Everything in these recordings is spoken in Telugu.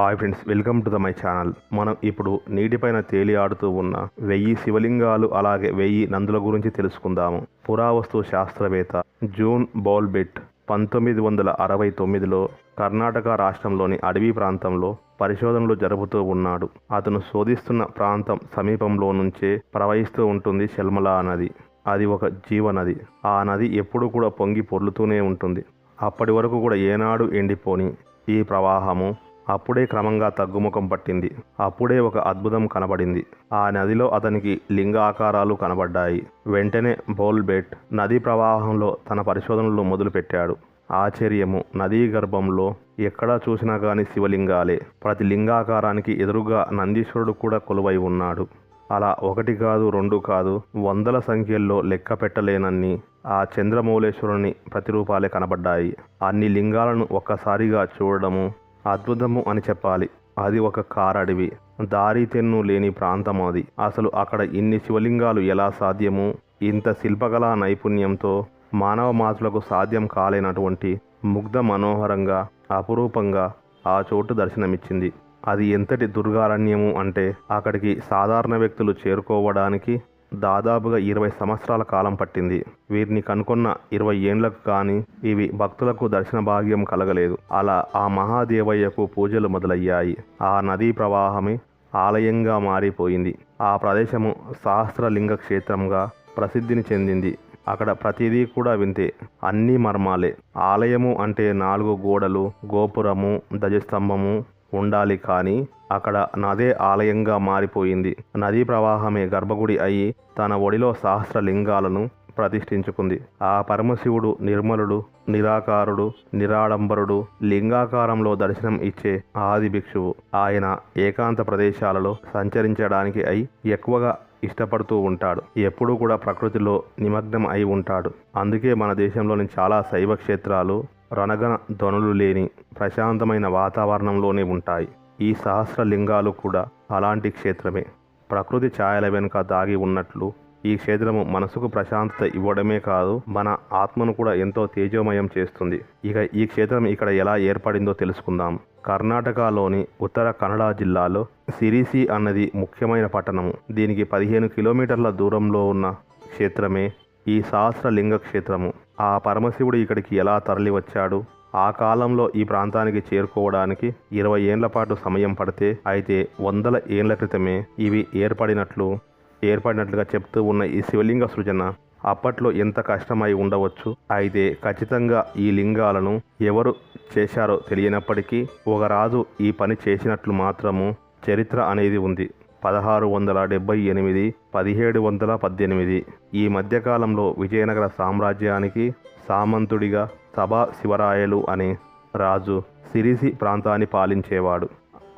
Hi friends welcome to the my channel. మనం ఇప్పుడు నీటిపైన తేలి ఆడుతూ ఉన్న వెయ్యి శివలింగాలు అలాగే వెయ్యి నందుల గురించి తెలుసుకుందాము. పురావస్తు శాస్త్రవేత్త జూన్ బౌల్బెట్ పంతొమ్మిది వందల అరవై తొమ్మిదిలో కర్ణాటక రాష్ట్రంలోని అడవి ప్రాంతంలో పరిశోధనలు జరుపుతూ ఉన్నాడు. అతను శోధిస్తున్న ప్రాంతం సమీపంలో నుంచే ప్రవహిస్తూ ఉంటుంది శల్మలా నది. అది ఒక జీవనది. ఆ నది ఎప్పుడు కూడా పొంగి పొర్లుతూనే ఉంటుంది. అప్పటి వరకు కూడా ఏనాడు ఎండిపోని ఈ ప్రవాహము అప్పుడే క్రమంగా తగ్గుముఖం పట్టింది. అప్పుడే ఒక అద్భుతం కనబడింది. ఆ నదిలో అతనికి లింగ ఆకారాలు కనబడ్డాయి. వెంటనే బోల్బెట్ నదీ ప్రవాహంలో తన పరిశోధనలు మొదలుపెట్టాడు. ఆశ్చర్యము నదీ గర్భంలో ఎక్కడా చూసినా కానీ శివలింగాలే. ప్రతి లింగాకారానికి ఎదురుగా నందీశ్వరుడు కూడా కొలువై ఉన్నాడు. అలా ఒకటి కాదు రెండు కాదు వందల సంఖ్యల్లో లెక్క పెట్టలేనన్ని ఆ చంద్రమౌళేశ్వరుని ప్రతిరూపాలే కనబడ్డాయి. అన్ని లింగాలను ఒక్కసారిగా చూడడము అద్భుతము అని చెప్పాలి. అది ఒక కారడివి. దారి తెన్ను లేని ప్రాంతం అది అసలు అక్కడ ఇన్ని శివలింగాలు ఎలా సాధ్యము? ఇంత శిల్పకళా నైపుణ్యంతో మానవ మాతృలకు సాధ్యం కాలేనటువంటి ముగ్ధ మనోహరంగా అపురూపంగా ఆ చోటు దర్శనమిచ్చింది. అది ఎంతటి దుర్గారణ్యము అంటే అక్కడికి సాధారణ వ్యక్తులు చేరుకోవడానికి దాదాపుగా ఇరవై సంవత్సరాల కాలం పట్టింది. వీరిని కనుకొన్న ఇరవై ఏండ్లకు కానీ ఇవి భక్తులకు దర్శన భాగ్యం కలగలేదు. అలా ఆ మహాదేవయ్యకు పూజలు మొదలయ్యాయి. ఆ నదీ ప్రవాహమే ఆలయంగా మారిపోయింది. ఆ ప్రదేశము సహస్రలింగ క్షేత్రంగా ప్రసిద్ధిని చెందింది. అక్కడ ప్రతిదీ కూడా వింతే అన్నీ మర్మాలే. ఆలయము అంటే నాలుగు గోడలు గోపురము ధ్వజస్తంభము ఉండాలి కానీ అక్కడ నదే ఆలయంగా మారిపోయింది. నదీ ప్రవాహమే గర్భగుడి అయి తన ఒడిలో సహస్రలింగాలను ప్రతిష్ఠించుకుంది. ఆ పరమశివుడు నిర్మలుడు నిరాకారుడు నిరాడంబరుడు లింగాకారంలో దర్శనం ఇచ్చే ఆది భిక్షువు. ఆయన ఏకాంత ప్రదేశాలలో సంచరించడానికి అయి ఎక్కువగా ఇష్టపడుతూ ఉంటాడు. ఎప్పుడూ కూడా ప్రకృతిలో నిమగ్నం అయి ఉంటాడు. అందుకే మన దేశంలోని చాలా శైవ క్షేత్రాలు రణగణ ధ్వనులు లేని ప్రశాంతమైన వాతావరణంలోనే ఉంటాయి. ఈ సహస్రలింగాలు కూడా అలాంటి క్షేత్రమే. ప్రకృతి ఛాయల వెనుక దాగి ఉన్నట్లు ఈ క్షేత్రము మనసుకు ప్రశాంతత ఇవ్వడమే కాదు మన ఆత్మను కూడా ఎంతో తేజోమయం చేస్తుంది. ఇక ఈ క్షేత్రం ఇక్కడ ఎలా ఏర్పడిందో తెలుసుకుందాం. కర్ణాటకలోని ఉత్తర కన్నడ జిల్లాలో సిరిసి అన్నది ముఖ్యమైన పట్టణము. దీనికి పదిహేను కిలోమీటర్ల దూరంలో ఉన్న క్షేత్రమే ఈ సహస్రలింగ క్షేత్రము. ఆ పరమశివుడు ఇక్కడికి ఎలా తరలి వచ్చాడు ఆ కాలంలో ఈ ప్రాంతానికి చేరుకోవడానికి ఇరవై ఏండ్ల పాటు సమయం పడితే అయితే వందల ఏండ్ల క్రితమే ఇవి ఏర్పడినట్లు ఏర్పడినట్లుగా చెప్తూ ఉన్న ఈ శివలింగ సృజన అప్పట్లో ఎంత కష్టమై ఉండవచ్చు? అయితే ఖచ్చితంగా ఈ లింగాలను ఎవరు చేశారో తెలియనప్పటికీ ఒక రాజు ఈ పని చేసినట్లు మాత్రము చరిత్ర అనేది ఉంది. పదహారు వందల డెబ్బై ఎనిమిది పదిహేడు వందల పద్దెనిమిది. ఈ మధ్యకాలంలో విజయనగర సామ్రాజ్యానికి సామంతుడిగా సభా శివరాయలు అనే రాజు సిరిసి ప్రాంతాన్ని పాలించేవాడు.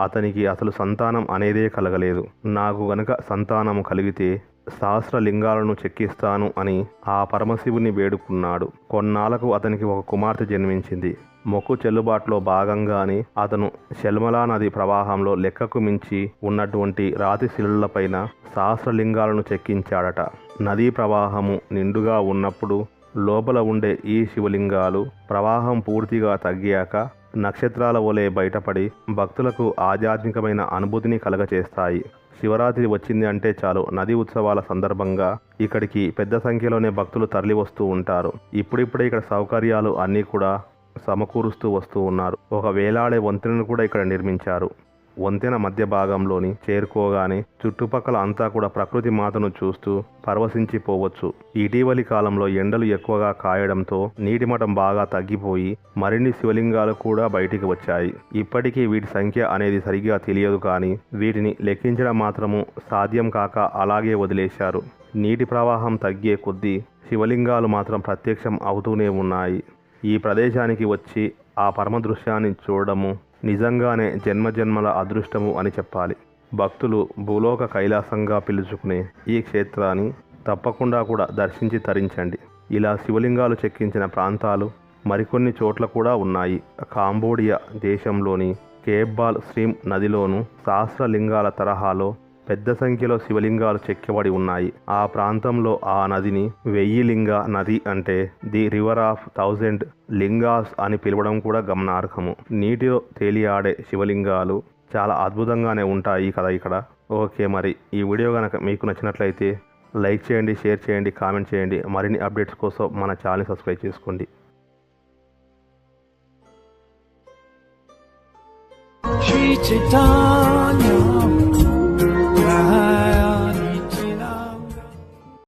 అతనికి అసలు సంతానం అనేదే కలగలేదు. నాకు గనక సంతానము కలిగితే సహస్రలింగాలను చెక్కిస్తాను అని ఆ పరమశివుని వేడుకున్నాడు. కొన్నాళ్ళకు అతనికి ఒక కుమార్తె జన్మించింది. మొక్కు చెల్లుబాటులో భాగంగానే అతను శల్మలా నది ప్రవాహంలో లెక్కకు మించి ఉన్నటువంటి రాతి శిలులపైన సహస్రలింగాలను చెక్కించాడట. నదీ ప్రవాహము నిండుగా ఉన్నప్పుడు లోపల ఉండే ఈ శివలింగాలు ప్రవాహం పూర్తిగా తగ్గాక నక్షత్రాల వలె బయటపడి భక్తులకు ఆధ్యాత్మికమైన అనుభూతిని కలగచేస్తాయి. శివరాత్రి వచ్చింది అంటే చాలు నది ఉత్సవాల సందర్భంగా ఇక్కడికి పెద్ద సంఖ్యలోనే భక్తులు తరలి వస్తూ ఉంటారు. ఇప్పుడిప్పుడే ఇక్కడ సౌకర్యాలు అన్నీ కూడా సమకూరుస్తూ వస్తూ ఉన్నారు. ఒక వేలాడే వంతెనను కూడా ఇక్కడ నిర్మించారు. వంతెన మధ్య భాగంలోని చేరుకోగానే చుట్టుపక్కల అంతా కూడా ప్రకృతి మాతను చూస్తూ పరవశించిపోవచ్చు. ఇటీవలి కాలంలో ఎండలు ఎక్కువగా కాయడంతో నీటి మఠం బాగా తగ్గిపోయి మరిన్ని శివలింగాలు కూడా బయటికి వచ్చాయి. ఇప్పటికీ వీటి సంఖ్య అనేది సరిగ్గా తెలియదు కానీ వీటిని లెక్కించడం మాత్రము సాధ్యం కాక అలాగే వదిలేశారు. నీటి ప్రవాహం తగ్గే కొద్దీ శివలింగాలు మాత్రం ప్రత్యక్షం అవుతూనే ఉన్నాయి. ఈ ప్రదేశానికి వచ్చి ఆ పరమ దృశ్యాన్ని చూడడము నిజంగానే జన్మజన్మల అదృష్టము అని చెప్పాలి. భక్తులు భూలోక కైలాసంగా పిలుచుకునే ఈ క్షేత్రాన్ని తప్పకుండా కూడా దర్శించి తరించండి. ఇలా శివలింగాలు చెక్కించిన ప్రాంతాలు మరికొన్ని చోట్ల కూడా ఉన్నాయి. కాంబోడియా దేశంలోని కేబ్బాల్ స్ట్రీమ్ నదిలోను సహస్రలింగాల తరహాలో పెద్ద సంఖ్యలో శివలింగాలు చెక్కబడి ఉన్నాయి. ఆ ప్రాంతంలో ఆ నదిని వెయ్యి లింగ నది అంటే the river of thousand lingas అని పిలవడం కూడా గమనార్హము. నీటిలో తేలియాడే శివలింగాలు చాలా అద్భుతంగానే ఉంటాయి కదా ఇక్కడ. ఓకే మరి ఈ వీడియో కనుక మీకు నచ్చినట్లయితే లైక్ చేయండి షేర్ చేయండి కామెంట్ చేయండి. మరిన్ని అప్డేట్స్ కోసం మన ఛానల్ సబ్స్క్రైబ్ చేసుకోండి. శ్రీ